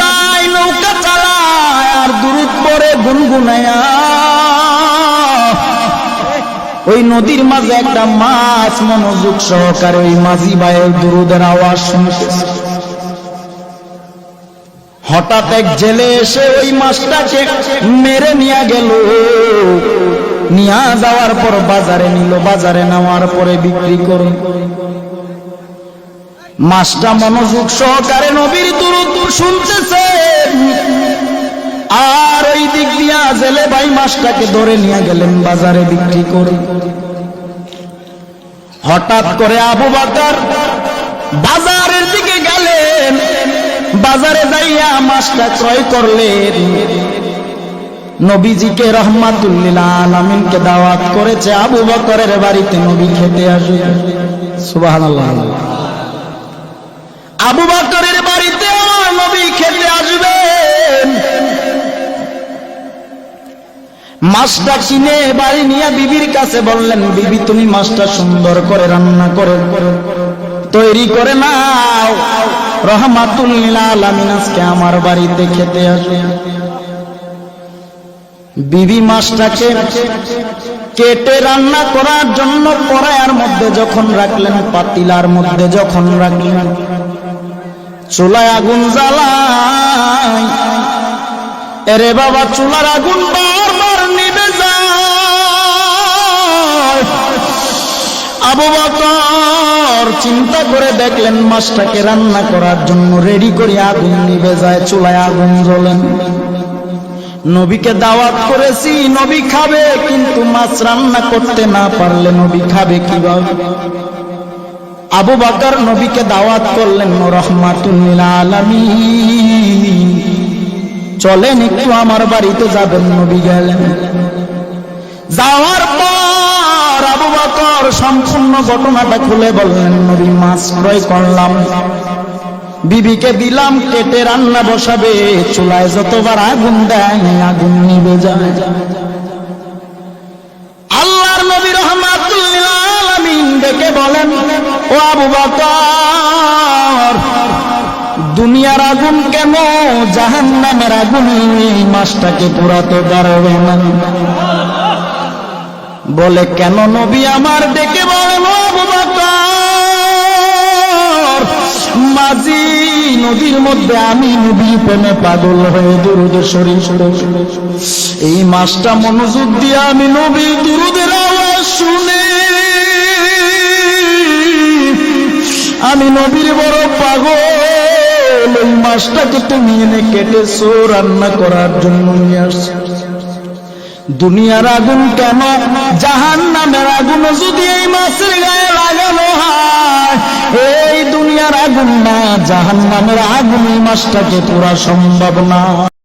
ভাই নৌকা চালায় আর দূরত পরে গুনগুনায়া। ওই নদীর মাঝে একটা মাছ মনোযোগ সহকারে ওই মাঝি আওয়াজ হঠাৎ এক জেলে এসে ওই মাছটাকে মেরে নিয়ে গেল। নিয়ে যাওয়ার পর বাজারে নিল, বাজারে নেওয়ার পরে বিক্রি করে মাছটা মনোযোগ সহকারে নবীর দুরুদ শুনতেছে। আর ওই দিক দিয়া জেলে ভাই মাছটাকে ধরে নিয়ে গেলেন বাজারে বিক্রি করে। হঠাৎ করে আবু বাকার বাজারের দিকে গেলেন। বাজারে যাইয়া মাছটা ক্রয় করলেন। নবীজিকে রহমাতুল্লিল আলমিনকে দাওয়াত করেছে আবু বকরের বাড়িতে নবী খেতে আসবে সুবহানাল্লাহ। আবু বকরের বাড়িতে আমার নবী খেতে আসবেন। মাছটা চিনে বাড়ি নিয়ে বিবির কাছে বললেন, বিবি, তুমি মাছটা সুন্দর করে রান্না করে, তৈরি করে নাও। রহমাতুল্লিল আলামিন আজকে আমার বাড়িতে খেতে আসবে। বিবি মাছটাকে কেটে রান্না করার জন্য কড়াইয়ার মধ্যে যখন রাখলেন, পাতিলার মধ্যে যখন রাখলেন চুলায় আগুন জ্বালাই। এরে বাবা, চুলার আগুন বারবার নিবে আবু বকর চিন্তা করে দেখলেন, মাছটাকে রান্না করার জন্য রেডি করে আগুন নিবে যায়, চুলায় আগুন জ্বলেন নবীকে দাওয়াত করেছি, নবী খাবে, কিন্তু মাছ রান্না করতে না পারলে নবী খাবে কীভাবে? আবু বাকর নবীকে দাওয়াত করলেন রহমাতুল্লিল চলেন, একটু আমার বাড়িতে যাবেন, নবী গেলেন। যাওয়ার পর আবু বকর সম্পূর্ণ ঘটনাটা খুলে বললেন, নবী মাছ ক্রয় করলাম। বিবিকে দিলাম, কেটে রান্না বসাবে, চুলায় যতবার আগুন দেয়, আগুন নিবে যায়। আল্লাহর নবী রহমাতুল্লিল আলামিন ডেকে বলেন ও আবু বকর, দুনিয়ার আগুন কেন জাহান্নামের আগুন এই মাসটাকে পুরাতে পারবে না। বলে, কেন নবী আমার ডেকে বলেন আবু বকর, মাঝি নদীর মধ্যে আমি নবী প্রেমে পাগল হয়ে দুরুদ শরীর এই মাসটা মনোযোগ দিয়ে আমি নবী দুরুদের আমি নবীর বড় পাগল। ওই মাছটাকে তুমি এনে কেটেছো রান্না করার জন্য নিয়ে দুনিয়ার আগুন কেন? জাহান নামের আগুন যদি এই মাছের গায়ে লাগানো হয়, এই দুনিয়ার আগুন না জাহান নামের আগুন এই মাছটাকে পুরা সম্ভব না।